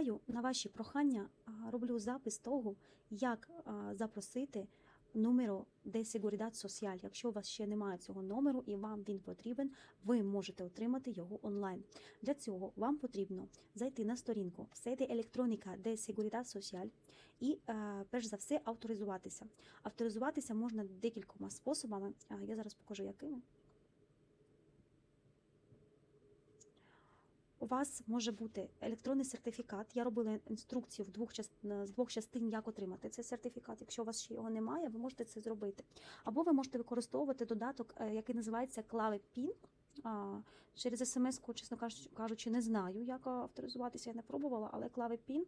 відповідаю на ваші прохання, роблю запис того, як запросити номеру де Seguridad Social. Якщо у вас ще немає цього номеру і вам він потрібен, ви можете отримати його онлайн. Для цього вам потрібно зайти на сторінку Sede Electrónica de Seguridad Social і, е, перш за все, авторизуватися. Авторизуватися можна декількома способами. Я зараз покажу, якими. У вас може бути електронний сертифікат. Я робила інструкцію в двох част... з двох частин, як отримати цей сертифікат. Якщо у вас ще його немає, ви можете це зробити. Або ви можете використовувати додаток, е, який називається Клави Пін. А, Через смс-ку, чесно кажучи- не знаю, як авторизуватися, я не пробувала, але Клави PIN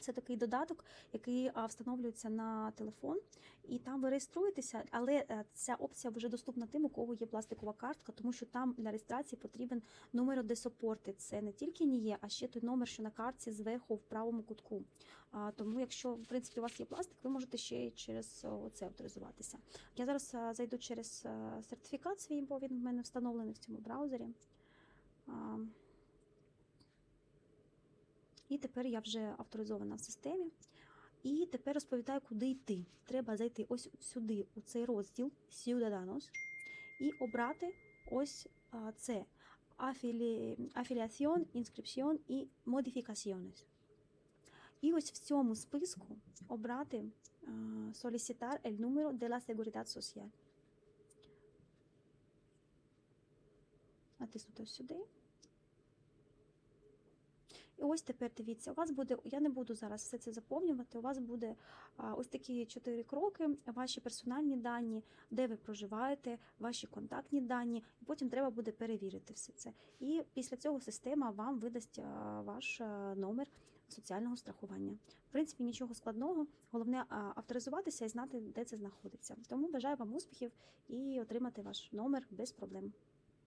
це такий додаток, який встановлюється на телефон, і там ви реєструєтеся, але е, ця опція вже доступна тим, у кого є пластикова картка, тому що там для реєстрації потрібен номер де сопорти. Це не тільки НІЄ, а ще той номер, що на картці зверху в правому кутку. Тому, якщо в принципі у вас є пластик, ви можете ще через це авторизуватися. Я зараз зайду через сертифікат свій, бо він в мене встановлений в цьому браузері. І тепер я вже авторизована в системі. І тепер розповідаю, куди йти. Треба зайти ось сюди, у цей розділ Ciudadanos, і обрати ось це афіліаціон, інскрипціон і модифікаціонес. І ось в цьому списку обрати solicitar el número de la seguridad social. Натиснути сюди. І ось тепер дивіться, у вас буде, я не буду зараз все це заповнювати. У вас буде ось такі чотири кроки: ваші персональні дані, де ви проживаєте, ваші контактні дані. І потім треба буде перевірити все це. І після цього система вам видасть ваш номер соціального страхування. В принципі, нічого складного. Головне авторизуватися і знати, де це знаходиться. Тому бажаю вам успіхів і отримати ваш номер без проблем.